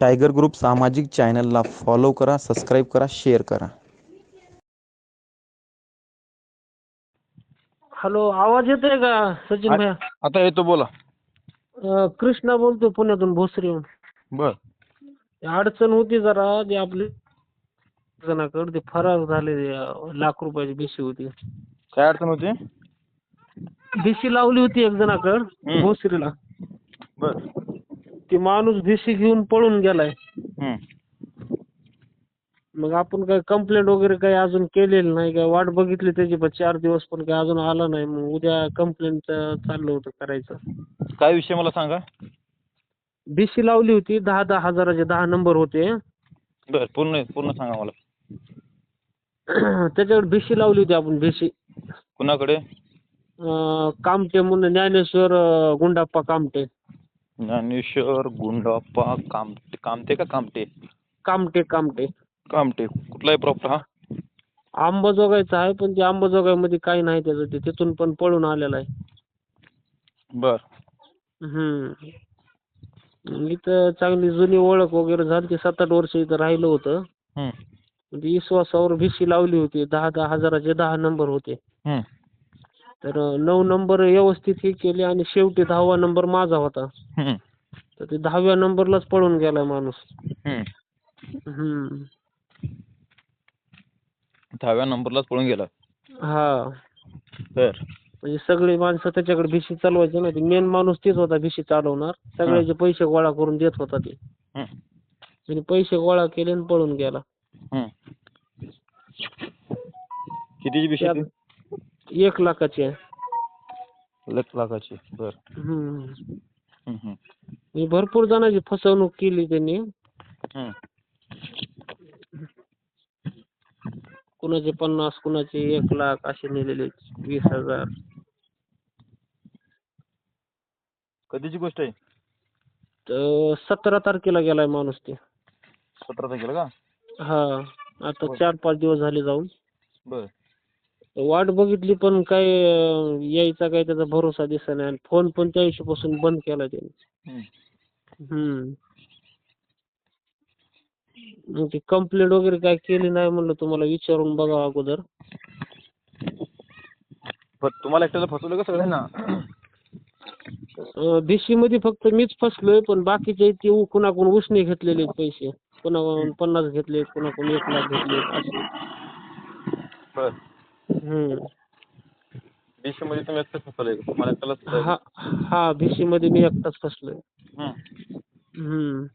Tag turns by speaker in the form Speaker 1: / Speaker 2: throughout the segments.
Speaker 1: Tiger group सामाजिक चॅनलला follow करा सबस्क्राईब करा शेअर करा.
Speaker 2: हॅलो आवाज़ येतोय का सचिन भैया?
Speaker 3: आता येतो बोला.
Speaker 2: अं, कृष्णा बोलतोय पुण्यातून भोसरीहून.
Speaker 3: बर.
Speaker 2: अडचण होती जरा ते आपली जणाकडे ते फरार झाले ते, अं, लाख रुपयाची भिशी होती.
Speaker 3: काय अडचण होती?
Speaker 2: भिशी लावली होती एक जणाकडे
Speaker 3: हम्म.
Speaker 2: भोसरीला.
Speaker 3: बर.
Speaker 2: ती माणूस भिशी घेऊन पळून गेलाय. मग आपण काही कंप्लेंट वगैरे काही अजून केलेली नाही काय वाट बघितली त्याची पण चार दिवस पण काही अजून आला नाही. मग उद्या कंप्लेंट चाललं होतं करायचं.
Speaker 3: काय विषय मला सांगा?
Speaker 2: भिशी लावली होती दहा दहा हजाराचे दहा नंबर होते.
Speaker 3: बर पूर्ण पूर्ण सांगा मला.
Speaker 2: त्याच्याकडे भिशी लावली होती आपण भिशी
Speaker 3: कुणाकडे?
Speaker 2: कामटे म्हणून ज्ञानेश्वर गुंडाप्पा कामटे
Speaker 3: ज्ञानेश्वर गुंडाप्पा कामटे कामते का कामटे?
Speaker 2: कामटे कामटे.
Speaker 3: कामटे. कुठला आहे प्रॉपर हा?
Speaker 2: अंबाजोगाईचा आहे पण ते अंबाजोगाईमध्ये काही नाही त्याचं. ते तिथून पण पळून आलेला आहे.
Speaker 3: बर.
Speaker 2: हम्म. इथं चांगली जुनी ओळख वगैरे झाली. ते सात आठ वर्ष इथं राहिलं होतं.
Speaker 3: हम्म.
Speaker 2: ती विश्वासावर भिशी लावली होती. दहा दहा हजाराचे दहा नंबर होते.
Speaker 3: हम्म.
Speaker 2: तर नऊ नंबर व्यवस्थित हे केले आणि शेवटी दहावा नंबर माझा होता
Speaker 3: हम्म.
Speaker 2: तर ते दहाव्या नंबरलाच पळून गेलाय माणूस
Speaker 3: हम्म.
Speaker 2: हम्म.
Speaker 3: दहाव्या नंबरलाच पळून गेला
Speaker 2: हा
Speaker 3: बर
Speaker 2: म्हणजे सगळी माणसं त्याच्याकडे भिशी चालवायची ना मेन माणूस तेच होता भिशी चालवणार सगळ्याचे पैसे गोळा करून देत होता ते
Speaker 3: हम्म.
Speaker 2: त्याने पैसे गोळा केले आणि पळून गेला
Speaker 3: हम्म. कितीची
Speaker 2: एक लाखाची आहे.
Speaker 3: लाख लाखाची बर.
Speaker 2: हम्म.
Speaker 3: हम्म, हम्म.
Speaker 2: भरपूर जणांची फसवणूक केली त्यांनी.
Speaker 3: हम्म.
Speaker 2: कुणाचे पन्नास कुणाचे एक लाख असे नेलेले वीस हजार.
Speaker 3: कधीची गोष्ट आहे?
Speaker 2: तर सतरा तारखेला गेलाय माणूस ते.
Speaker 3: सतरा तारखेला का?
Speaker 2: हा आता चार पाच दिवस झाले जाऊन.
Speaker 3: बर.
Speaker 2: वाट बघितली पण काय अं, यायचा काय त्याचा भरोसा दिसत नाही. आणि फोन पण त्या दिवशीपासून बंद केला त्याने.
Speaker 3: हम्म.
Speaker 2: हम्म. मग ती कंप्लेंट वगैरे काय केली नाही म्हणलं तुम्हाला विचारून बघा अगोदर.
Speaker 3: पण तुम्हाला एकट्याला फसवलं का सगळ्यांना
Speaker 2: भिशी मध्ये फक्त मीच फसलोय पण बाकीचे ते उ- कुणाकडून उसने घेतलेले आहेत पैसे कुणाकडून पन्नास घेतले कुणाकडून एक लाख घेतले असे.
Speaker 3: बर. बीसी मध्ये तुम्ही एकटंच फसवलंय का? तुम्हाला एकट्यालाच?
Speaker 2: हा हा भिशी मध्ये मी एकटाच फसलोय
Speaker 3: हम्म.
Speaker 2: हम्म.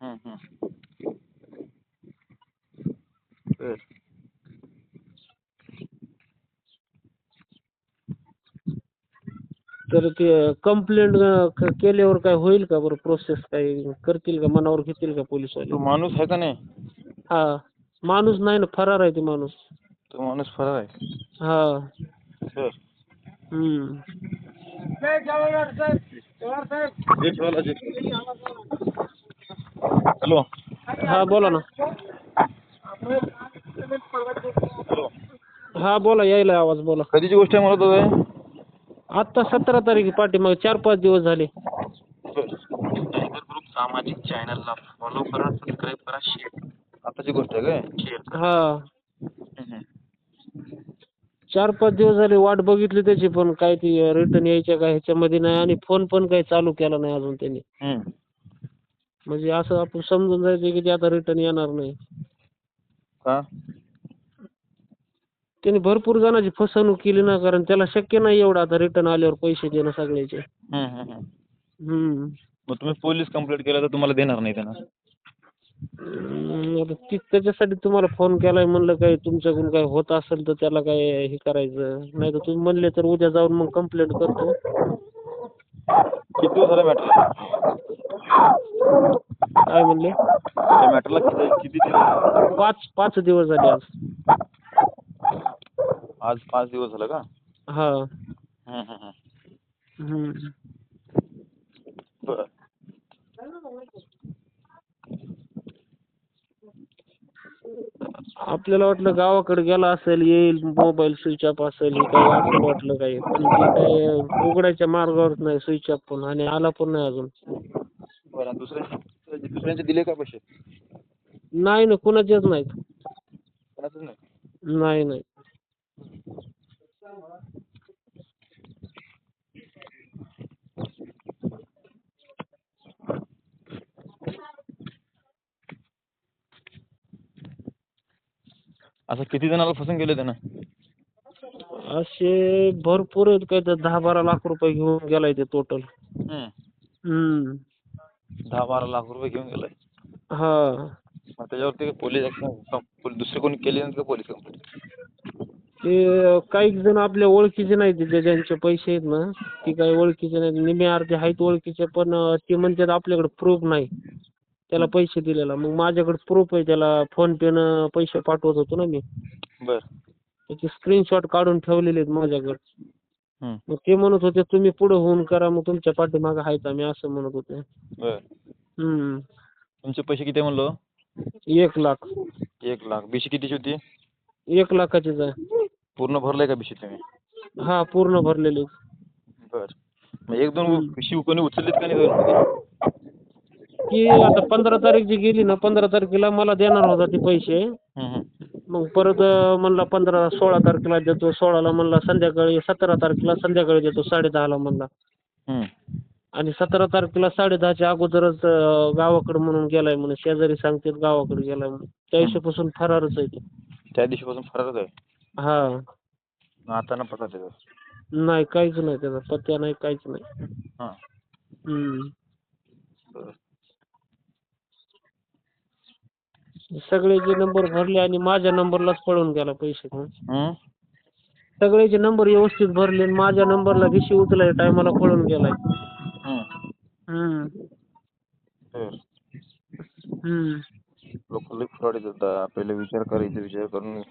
Speaker 3: हम्म, हम्म. बर.
Speaker 2: तर ते कंप्लेंट केल्यावर काय होईल का बरं प्रोसेस काय? करतील का? मनावर घेतील का पोलीस वाले
Speaker 3: तो माणूस आहे का नाही?
Speaker 2: हा. माणूस नाही ना फरार आहे ते माणूस.
Speaker 3: तो माणूस फरार आहे.
Speaker 2: हा. हम्म.
Speaker 3: हॅलो.
Speaker 2: हा बोला ना.
Speaker 3: हॅलो.
Speaker 2: हा बोला यायला आवाज बोला.
Speaker 3: कधीची गोष्ट आहे मला होता
Speaker 2: आत्ता सतरा तारीख पाठी मग चार पाच दिवस झाले.
Speaker 1: ग्रुप सामाजिक चॅनलला फॉलो करा सबस्क्राईब करा शेअर
Speaker 3: आताची गोष्ट आहे काय
Speaker 1: शेअर
Speaker 2: हा. चार पाच दिवस झाले वाट बघितली त्याची पण काय ती रिटर्न यायच्या काय ह्याच्यामध्ये नाही आणि फोन पण काही चालू केला नाही अजून त्यांनी
Speaker 3: हम्म.
Speaker 2: म्हणजे असं आपण समजून जायचं की ते आता रिटर्न येणार नाही
Speaker 3: का
Speaker 2: त्यांनी भरपूर जणांची फसवणूक केली ना कारण त्याला शक्य नाही एवढं आता रिटर्न आल्यावर पैसे देणं सगळ्याचे
Speaker 3: हम्म, हम्म, हम्म.
Speaker 2: हम्म.
Speaker 3: मग तुम्ही पोलीस कंप्लेंट केलं तर तुम्हाला देणार नाही त्यांना
Speaker 2: आता ती त्याच्यासाठी तुम्हाला फोन केलाय म्हणलं काय तुमच्याकडून काय होत असेल तर त्याला काय हे करायचं? नाही तर तुम्ही म्हणले तर उद्या जाऊन मग कंप्लेंट करतो.
Speaker 3: किती दिवस झाला मॅटरला
Speaker 2: काय म्हणले?
Speaker 3: मॅटरला किती किती दिवस
Speaker 2: पाच पाच दिवस झाले आज.
Speaker 3: आज पाच दिवस झालं का?
Speaker 2: हा.
Speaker 3: हम्म, हम्म, हम्म.
Speaker 2: हम्म.
Speaker 3: बरं
Speaker 2: आपल्याला वाटलं गावाकडे गेला असेल येईल मोबाईल स्विच ऑफ असेल हे काही असं वाटलं काही. पण ते काय उघडायच्या मार्गावर नाही स्विच ऑफ पण आणि आला पण नाही अजून.
Speaker 3: बरं दुसरे दुसऱ्यांचे दिले का पैसे?
Speaker 2: नाही ना कुणाचेच नाहीत.
Speaker 3: कोणाचेच नाही
Speaker 2: नाही नाही.
Speaker 3: असं किती जणाला फसून गेले त्यानं?
Speaker 2: असे भरपूर आहेत काय तर दहा बारा लाख रुपये घेऊन गेलाय ते टोटल
Speaker 3: हम्म.
Speaker 2: हम्म.
Speaker 3: दहा बारा लाख रुपये घेऊन गेलाय?
Speaker 2: हा.
Speaker 3: मग त्याच्यावरती पोलीस ऍक्शन दुसरे कोणी केले नाही का पोलीस कंप्लेंट
Speaker 2: ते काही जण आपल्या ओळखीचे नाही ते ज्यांचे पैसे आहेत ना ती काही ओळखीचे नाही निम्मे अर्धे आहेत ओळखीचे पण अं, ते म्हणतात आपल्याकडे प्रूफ नाही. त्याला पैसे दिलेला. मग माझ्याकडे प्रूफ आहे त्याला फोन पेनं पैसे पाठवत होतो ना मी.
Speaker 3: बर.
Speaker 2: त्याचे स्क्रीनशॉट काढून ठेवलेले आहेत माझ्याकडे.
Speaker 3: हम्म.
Speaker 2: मग ते म्हणत होते तुम्ही पुढे होऊन करा मग तुमच्या पाठीमागे आहेत आम्ही असं म्हणत होते.
Speaker 3: बर.
Speaker 2: हम्म.
Speaker 3: तुमचे पैसे किती म्हणलो?
Speaker 2: एक लाख.
Speaker 3: एक लाख. बीसी कितीची होती?
Speaker 2: एक लाखाचीच आहे.
Speaker 3: पूर्ण भरलंय का बीसी तुम्ही?
Speaker 2: हा पूर्ण भरलेले.
Speaker 3: बर. मग एक दोन शिव कोणी उचललीत का नाही दोन?
Speaker 2: की आता पंधरा तारीख जी गेली ना पंधरा तारखेला मला देणार होता ते पैसे.
Speaker 3: हम्म, हम्म.
Speaker 2: मग परत म्हणला पंधरा सोळा तारखेला देतो सोळाला म्हणला संध्याकाळी सतरा तारखेला संध्याकाळी देतो साडेदहाला म्हणला.
Speaker 3: हम्म.
Speaker 2: आणि सतरा तारखेला साडेदहाच्या अगोदरच अं, गावाकडे म्हणून गेलाय म्हणून शेजारी सांगतात गावाकडे गेलाय म्हणून त्या दिवशीपासून फरारच आहे ते.
Speaker 3: त्या दिवशीपासून फरारच आहे?
Speaker 2: हा.
Speaker 3: आता ना पता त्याचं
Speaker 2: नाही काहीच नाही त्याचा पत्त्या नाही काहीच नाही.
Speaker 3: हां. बरं
Speaker 2: सगळेचे नंबर भरले आणि माझ्या नंबरलाच पळून गेला पैसे घेऊन
Speaker 3: हम्म?
Speaker 2: सगळ्याचे नंबर व्यवस्थित भरले आणि माझ्या नंबरला भिशी उचलाय टायमाला पळून गेलाय
Speaker 3: हम्म.
Speaker 2: हम्म.
Speaker 3: लोक लई फ्रॉड पहिले विचार करायचा विचार करून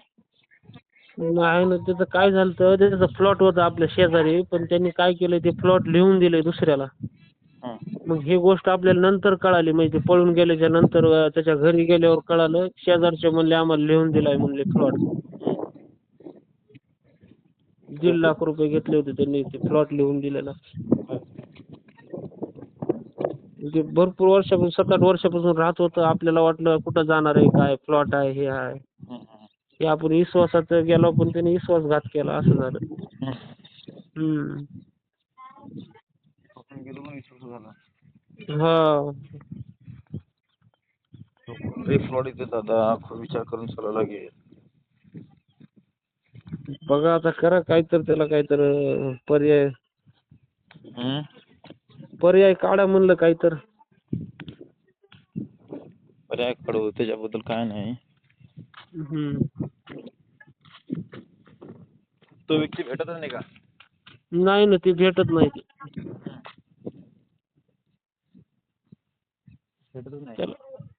Speaker 2: नाही ना त्याचं काय झालं तर त्याचं प्लॉट होता आपल्या शेजारी पण त्यांनी काय केलं ते प्लॉट लिहून दिले दुसऱ्याला. मग ही गोष्ट आपल्याला नंतर कळाली. म्हणजे ते पळून गेल्याच्यानंतर अं, त्याच्या घरी गेल्यावर कळालं शेजारचे म्हणले आम्हाला लिहून दिलाय म्हणले प्लॉट दीड लाख रुपये घेतले होते त्यांनी ते प्लॉट लिहून दिलेला. ते भरपूर वर्षापासून सात आठ वर्षापासून राहत होतं. आपल्याला वाटलं कुठं जाणार आहे काय प्लॉट आहे हे आहे. हे आपण विश्वासात गेलो पण त्याने विश्वासघात केला असं झालं.
Speaker 3: हम्म.
Speaker 2: हम्म.
Speaker 3: आपण गेलो पण विश्वास झाला
Speaker 2: हा
Speaker 3: फ्रॉड दादा खूप विचार करून चालावं लागेल
Speaker 2: बघा आता करा काहीतरी त्याला काहीतरी पर्याय
Speaker 3: हम्म?
Speaker 2: पर्याय काढा म्हणलं काहीतर
Speaker 3: पर्याय काढू त्याच्याबद्दल काय नाही
Speaker 2: हम्म.
Speaker 3: तो व्यक्ती भेटतच नाही का
Speaker 2: नाही ना ते भेटत नाही ते.
Speaker 3: भेटतच नाही.
Speaker 2: त्याला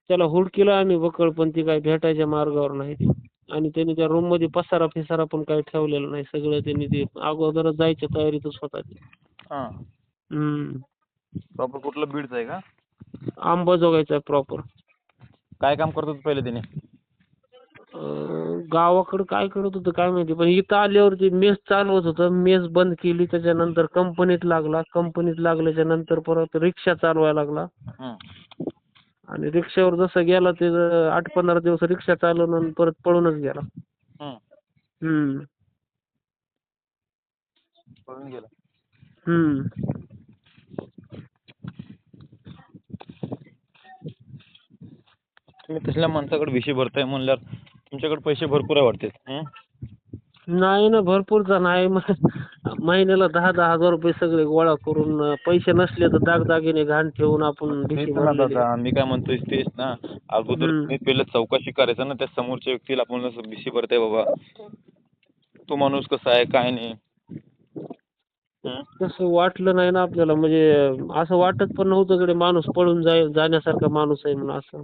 Speaker 2: त्याला हुडकीला आम्ही बकळ पण ती काय भेटायच्या मार्गावर नाही. आणि त्यांनी त्या रूममध्ये पसारा फिसारा पण काही ठेवलेला नाही. सगळं त्यांनी ते अगोदरच जायच्या तयारीतच होता ते.
Speaker 3: हां.
Speaker 2: हम्म.
Speaker 3: प्रॉपर कुठलं बीडचं आहे का?
Speaker 2: अंबाजोगाईचा प्रॉपर
Speaker 3: काय काम करतो पहिले त्याने?
Speaker 2: गावाकडं काय करत होतं काय माहिती पण इथं आल्यावरती मेस चालवत होतं. मेस बंद केली त्याच्यानंतर कंपनीत लागला. कंपनीत लागल्याच्या नंतर परत रिक्षा चालवायला लागला.
Speaker 3: हम्म.
Speaker 2: आणि रिक्षावर जसं गेला ते आठ पंधरा दिवस रिक्षा चालवून आणि परत पळूनच गेला
Speaker 3: हम्म.
Speaker 2: हम्म
Speaker 3: पळून गेला
Speaker 2: हम्म
Speaker 3: तुम्ही तसल्या माणसाकडे विषय भरताय म्हणल्यावर तुमच्याकडे पैसे भरपूर आहे वाटते हं?
Speaker 2: नाही ना भरपूर जण आहे महिन्याला दहा दहा हजार रुपये सगळे गोळा करून अं, पैसे नसले तर दागदागिने घाण ठेवून आपण भीती भरलेली.
Speaker 3: दादा मी काय म्हणतोय तेच ना अगोदर
Speaker 2: हम्म.
Speaker 3: पहिलं चौकशी करायचं ना त्या समोरच्या व्यक्तीला आपण असं भिशी भरताय बाबा तो माणूस कसा आहे काय नाही हं?
Speaker 2: तसं वाटलं नाही ना आपल्याला म्हणजे असं वाटत पण नव्हतं कडे माणूस पळून जाय जाण्यासारखा माणूस आहे म्हणून असं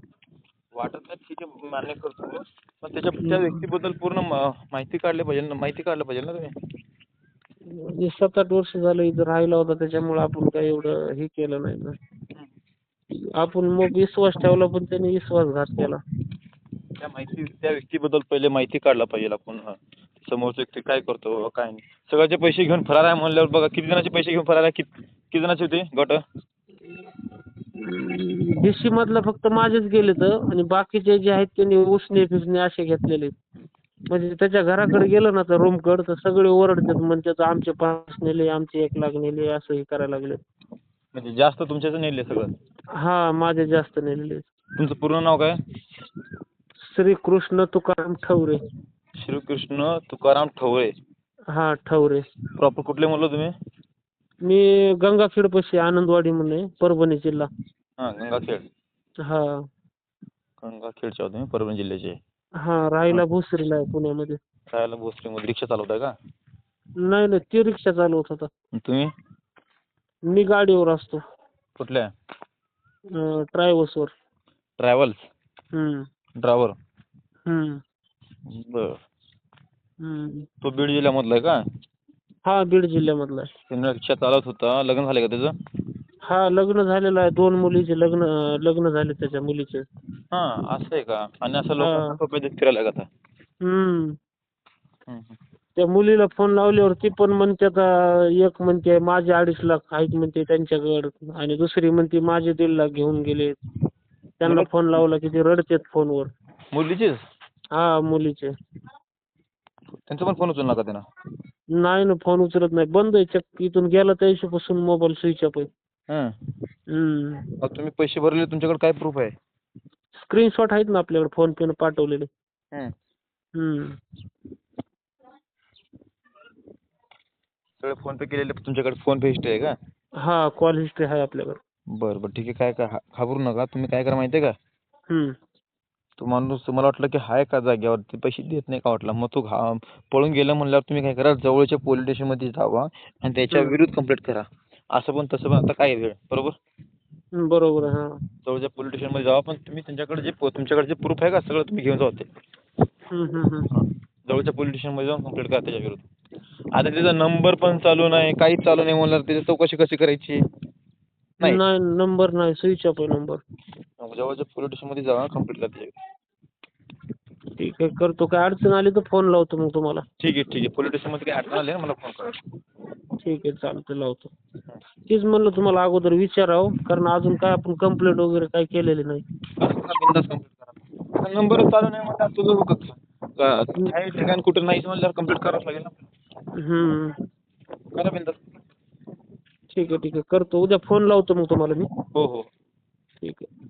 Speaker 3: वाटत नाही ठीक आहे मान्य करतो पण त्याच्या त्या व्यक्तीबद्दल पूर्ण माहिती काढली पाहिजे ना माहिती काढलं पाहिजे ना तुम्ही.
Speaker 2: म्हणजे सात आठ वर्ष झालं इथं राहिला होता त्याच्यामुळे आपण काही एवढं हे केलं नाही ना. आपण मग विश्वास ठेवला पण त्याने विश्वासघात केला.
Speaker 3: त्या माहिती त्या व्यक्तीबद्दल पहिले माहिती काढला पाहिजे आपण हं. समोरचा व्यक्ती काय करतो काय नाही. सगळ्याचे पैसे घेऊन फरार आहे म्हणल्यावर बघा किती जणांचे पैसे घेऊन फरार आहे? किती किती जणांचे होते गट?
Speaker 2: डीसी मधलं फक्त माझेच गेले तर आणि बाकीचे जे आहेत त्यांनी उसने फिसने असे घेतलेले. म्हणजे त्याच्या घराकडे गेलं ना तर रूमकडे तर सगळे ओरडतात म्हणतात आमचे पाच नेले आमचे एक लाख नेले असं हे करायला लागले.
Speaker 3: म्हणजे जास्त तुमच्याच नेले सगळं?
Speaker 2: हा माझे जास्त नेलेले.
Speaker 3: तुमचं पूर्ण नाव काय?
Speaker 2: श्रीकृष्ण तुकाराम ठवरे.
Speaker 3: श्रीकृष्ण तुकाराम ठवळे
Speaker 2: हा ठवरे.
Speaker 3: प्रॉपर कुठले म्हणलं तुम्ही?
Speaker 2: मी गंगाखेडपाशी आनंदवाडी म्हणून आहे परभणी जिल्हा.
Speaker 3: हां गंगाखेड.
Speaker 2: हा.
Speaker 3: गंगाखेडचे आहोत तुम्ही परभणी जिल्ह्याचे.
Speaker 2: हा राहायला भोसरीला आहे पुण्यामध्ये.
Speaker 3: राहायला भोसरीमध्ये. रिक्षा चालवताय का?
Speaker 2: नाही नाही ती रिक्षा चालवत होता.
Speaker 3: तुम्ही?
Speaker 2: मी गाडीवर असतो.
Speaker 3: कुठल्या? ट्रॅव्हल्स?
Speaker 2: हम्म.
Speaker 3: ड्रायव्हर?
Speaker 2: हम्म.
Speaker 3: बर.
Speaker 2: हम्म.
Speaker 3: तो बीड जिल्ह्यामधला आहे का?
Speaker 2: हा बीड जिल्ह्यामधला आहे.
Speaker 3: त्यानं रिक्षा चालवत होता. लग्न झाले का त्याचं?
Speaker 2: हा लग्न झालेलं आहे. दोन मुलीचे लग्न लग्न झाले त्याच्या मुलीचे.
Speaker 3: हां असं आहे का? आणि असं
Speaker 2: हां.
Speaker 3: देत फिरायला का
Speaker 2: हम्म. त्या मुलीला फोन लावल्यावर ती पण म्हणते आता एक म्हणते माझे अडीच लाख आहेत म्हणते त्यांच्याकडं. आणि दुसरी म्हणते माझे दीड लाख घेऊन गेले. त्यांना फोन लावला की ते रडतात फोनवर
Speaker 3: मुलीचीच?
Speaker 2: हा मुलीचे.
Speaker 3: त्यांचा पण फोन उचलू नका त्यानं.
Speaker 2: नाही ना फोन उचलत नाही. बंद आहे. चक्क इथून गेला त्या दिवशीपासून मोबाईल स्विच ऑफ आहे. हम्म.
Speaker 3: मग तुम्ही पैसे भरले तुमच्याकडे काय प्रूफ आहे?
Speaker 2: स्क्रीनशॉट आहेत ना आपल्याकडे फोन पेनं पाठवलेले.
Speaker 3: हं.
Speaker 2: हम्म.
Speaker 3: सगळे फोन पे केलेले तुमच्याकडे फोन पे हिस्ट्री आहे का?
Speaker 2: हा कॉल हिस्ट्री आहे आपल्याकडे.
Speaker 3: बरं बरं ठीक आहे. काय काय हा- घाबरू नका. तुम्ही काय करा माहिती आहे का?
Speaker 2: हम्म.
Speaker 3: तो माणूस मला वाटलं की हाय का जागेवर ते पैसे देत नाही का वाटला? मग तो घा पळून गेला म्हणल्यावर तुम्ही काय करा जवळच्या पोलीस स्टेशनमध्ये जावा आणि त्याच्या
Speaker 2: हम्म.
Speaker 3: विरुद्ध कंप्लेंट करा. असं पण तसं पण आता काय वेळ बरोबर?
Speaker 2: बरोबर आहे हा.
Speaker 3: जवळच्या पोलीस स्टेशनमध्ये जावा पण तुम्ही त्यांच्याकडे जे तुमच्याकडे जे प्रूफ आहे का सगळं तुम्ही घेऊन जावा ते. जवळच्या पोलीस स्टेशनमध्ये जाऊन कंप्लेंट करा त्याच्या विरुद्ध आता त्याचा नंबर पण चालू नाही काहीच चालू नाही म्हणल्यावर त्याची चौकशी कशी करायची? नाही.
Speaker 2: नाही नंबर नाही स्विच ऑफ आहे नंबर
Speaker 3: जवळच्या पोलीस स्टेशनमध्ये जावा कंप्लेंट करा त्याच्या
Speaker 2: ठीक आहे करतो. काय अडचण आली तर फोन लावतो मग तुम्हाला.
Speaker 3: ठीक आहे ठीक आहे. पोलीस स्टेशनमध्ये काही अडचण आली ना मला फोन करा.
Speaker 2: ठीक आहे चालतं लावतो. तेच म्हणलं तुम्हाला अगोदर विचारावं कारण अजून काय आपण कंप्लेंट वगैरे काय केलेली नाही.
Speaker 3: बिंदास कंप्लीट करा नंबर चालू नाही म्हणतात तुझं कसं काही ठिकाणी कुठं नाही म्हणल्यावर कंप्लीट करावंच लागेल ना.
Speaker 2: हम्म.
Speaker 3: करा बिंदास.
Speaker 2: ठीक आहे ठीक आहे. करतो. उद्या फोन लावतो मग तुम्हाला मी.
Speaker 3: हो हो.
Speaker 2: ठीक आहे.